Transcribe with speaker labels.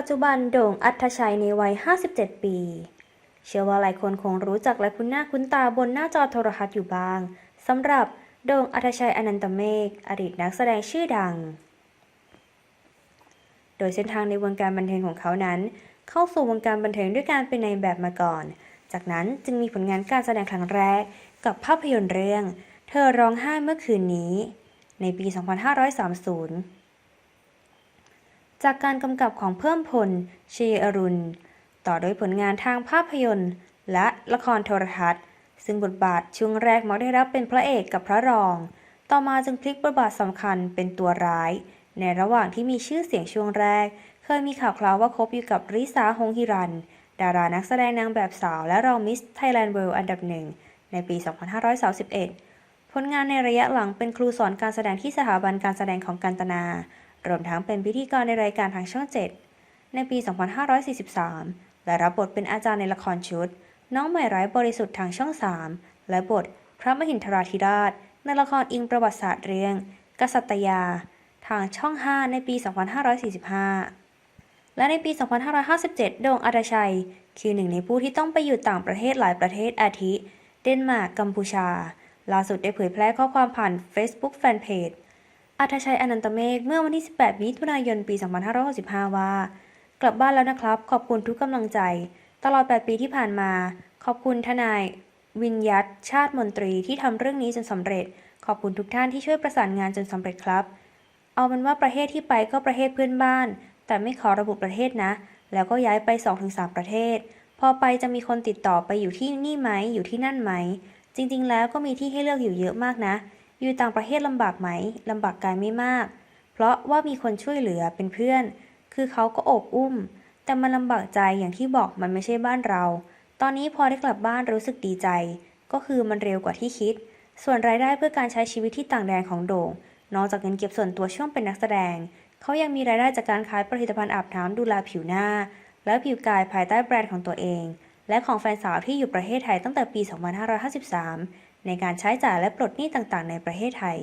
Speaker 1: ปัจจุบันโด่งอัธชัยในวัย 57 ปี เชื่อว่าหลายคนคงรู้จักและคุ้นหน้าคุ้นตาบนหน้าจอโทรทัศน์อยู่บ้างสำหรับโด่งอัธชัยอนันตเมฆอดีตนักแสดงชื่อดัง โดยเส้นทางในวงการบันเทิงของเขานั้น เข้าสู่วงการบันเทิงด้วยการเป็นในแบบมาก่อน จากนั้นจึงมีผลงานการแสดงครั้งแรก กับภาพยนตร์เรื่อง เธอร้องไห้เมื่อคืนนี้ ในปี 2530 จากการกำกับของเพิ่มพลเชยอรุณ ต่อโดยผลงานทางภาพยนตร์ และละครโทรทัศน์ ซึ่งบทบาทช่วงแรกมักได้รับเป็นพระเอกกับพระรอง ต่อมาจึงพลิกบทบาทสำคัญเป็นตัวร้าย ในระหว่างที่มีชื่อเสียงช่วงแรก เคยมีข่าวคราวว่าคบอยู่กับริสาหงฮิรัน ดารานักแสดงนางแบบสาวและรองมิสไทยแลนด์เวิลด์อันดับหนึ่งในปี 2531 ผลงานในระยะหลังเป็นครูสอนการแสดงที่สถาบันการแสดงของกันตนา รวมทั้งเป็นพิธีกรในรายการทางช่อง 7 ในปี 2543 และรับบทเป็นอาจารย์ในละครชุด น้องใหม่ร้บริสุทธิ์ทางช่อง 3 และบทพระมหินทราธิราช ในละครอิงประวัติศาสตร์เรื่อง กษัตยา ทางช่อง 5 ในปี 2545 และในปี 2557 โด่งอัตชัย คือหนึ่งในผู้ที่ต้องไปอยู่ต่างประเทศหลายประเทศอาทิ เดนมาร์กกัมพูชา ล่าสุดได้เผยแพร่ข้อความผ่าน Facebook Fanpage อัธชัยอนันตเมฆเมื่อวันที่ 18 มิถุนายน ปี 2565 ว่า กลับบ้านแล้วนะครับ ขอบคุณทุกกำลังใจ ตลอด 8 ปีที่ผ่านมา ขอบคุณทนาย วินยัตชาติมนตรีที่ทำเรื่องนี้จนสำเร็จ ขอบคุณทุกท่านที่ช่วยประสานงานจนสำเร็จครับ เอาเป็นว่าประเทศที่ไปก็ประเทศเพื่อนบ้าน แต่ไม่ขอระบุประเทศนะ แล้วก็ย้ายไป 2-3 ประเทศ พอไปจะมีคนติดต่อไปอยู่ที่นี่ไหมอยู่ที่นั่นไหม จริง ๆ แล้วก็มีที่ให้เลือกอยู่เยอะมากนะ อยู่ต่างประเทศลำบากไหมลำบากกายไม่มาก เพราะว่ามีคนช่วยเหลือเป็นเพื่อน คือเขาก็โอบอุ้ม แต่มันลำบากใจอย่างที่บอกมันไม่ใช่บ้านเรา ตอนนี้พอได้กลับบ้านรู้สึกดีใจ ก็คือมันเร็วกว่าที่คิด ส่วนรายได้เพื่อการใช้ชีวิตที่ต่างแดนของโด่ง นอกจากเงินเก็บส่วนตัวช่วงเป็นนักแสดง เขายังมีรายได้จากการขายผลิตภัณฑ์อาบน้ำดูแลผิวหน้า และผิวกายภายใต้แบรนด์ของตัวเอง และของแฟนสาวที่อยู่ประเทศไทยตั้งแต่ปี 2553 ในการใช้จ่ายและปลดหนี้ต่างๆ ในประเทศไทย